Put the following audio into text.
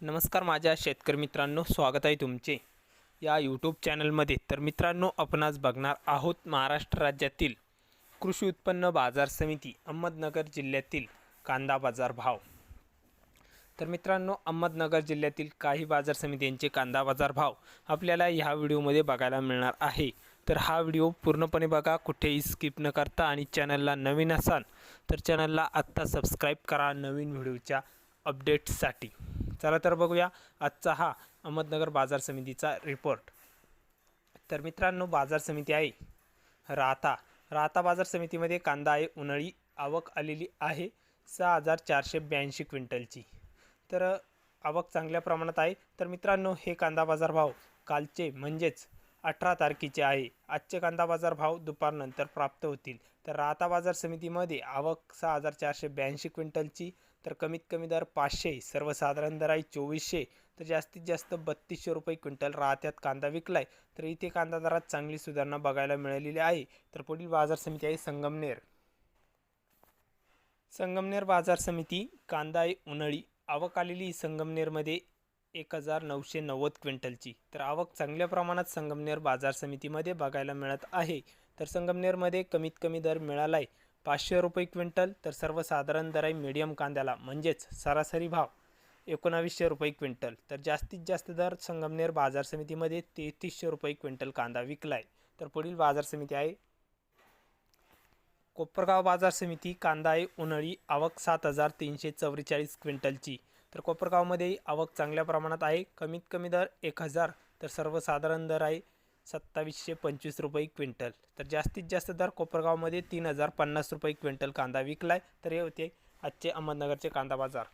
नमस्कार माझ्या शेतकरी मित्रांनो स्वागत आहे तुमचे. या यूट्यूब चॅनलमध्ये तर मित्रांनो आपण आज बघणार आहोत महाराष्ट्र राज्यातील कृषी उत्पन्न बाजार समिती अहमदनगर जिल्ह्यातील कांदा बाजार भाव. तर मित्रांनो अहमदनगर जिल्ह्यातील काही बाजार समित्यांचे कांदा बाजार भाव आपल्याला ह्या व्हिडिओमध्ये बघायला मिळणार आहे. तर हा व्हिडिओ पूर्णपणे बघा कुठेही स्किप न करता आणि चॅनलला नवीन असाल तर चॅनलला आत्ता सबस्क्राईब करा नवीन व्हिडिओच्या अपडेट्ससाठी चला तर बघूया आजचा हा अहमदनगर बाजार समितीचा रिपोर्ट तर मित्रांनो बाजार समिती आहे राहता. राहता बाजार समितीमध्ये कांदा आहे उन्हाळी आवक आलेली आहे सहा हजार चारशे ब्याऐंशी क्विंटलची. तर आवक चांगल्या प्रमाणात आहे. तर मित्रांनो हे कांदा बाजार भाव कालचे म्हणजेच अठरा तारखेचे आहे. आजचे कांदा बाजार भाव दुपारनंतर प्राप्त होतील. तर राहता बाजार समितीमध्ये आवक सहा हजार चारशे ब्याऐंशी क्विंटलची तर कमीत कमी दर पाचशे सर्वसाधारण दर आहे चोवीसशे. तर जास्तीत जास्त बत्तीसशे रुपये क्विंटल राहत्यात कांदा विकलाय. तर इथे कांदा दरात चांगली सुधारणा बघायला मिळालेली आहे. तर पुढील बाजार समिती आहे संगमनेर. संगमनेर बाजार समिती कांदा आहे उन्हाळी. आवक आलेली संगमनेरमध्ये एक हजार नऊशे नव्वद क्विंटलची. तर आवक चांगल्या प्रमाणात संगमनेर बाजार समितीमध्ये बघायला मिळत आहे. तर संगमनेरमध्ये कमीत कमी दर मिळाला आहे पाचशे रुपये क्विंटल तर सर्वसाधारण दर आहे मीडियम कांद्याला म्हणजेच सरासरी भाव एकोणावीसशे रुपये क्विंटल. तर जास्तीत जास्त दर संगमनेर बाजार समितीमध्ये तेहतीसशे रुपये क्विंटल कांदा विकला आहे तर पुढील बाजार समिती आहे. कोपरगाव बाजार समिती कांदा आहे उन्हाळी आवक सात हजार तीनशे चव्वेचाळीस क्विंटलची. तर कोपरगावमध्येही आवक चांगल्या प्रमाणात आहे. कमीत कमी दर एक हजार तर सर्वसाधारण दर आहे सत्तावीसशे पंचवीस रुपये क्विंटल. तर जास्तीत जास्त दर कोपरगावमध्ये तीन हजार पन्नास रुपये क्विंटल कांदा विकला आहे तर हे होते आजचे अहमदनगरचे कांदा बाजार.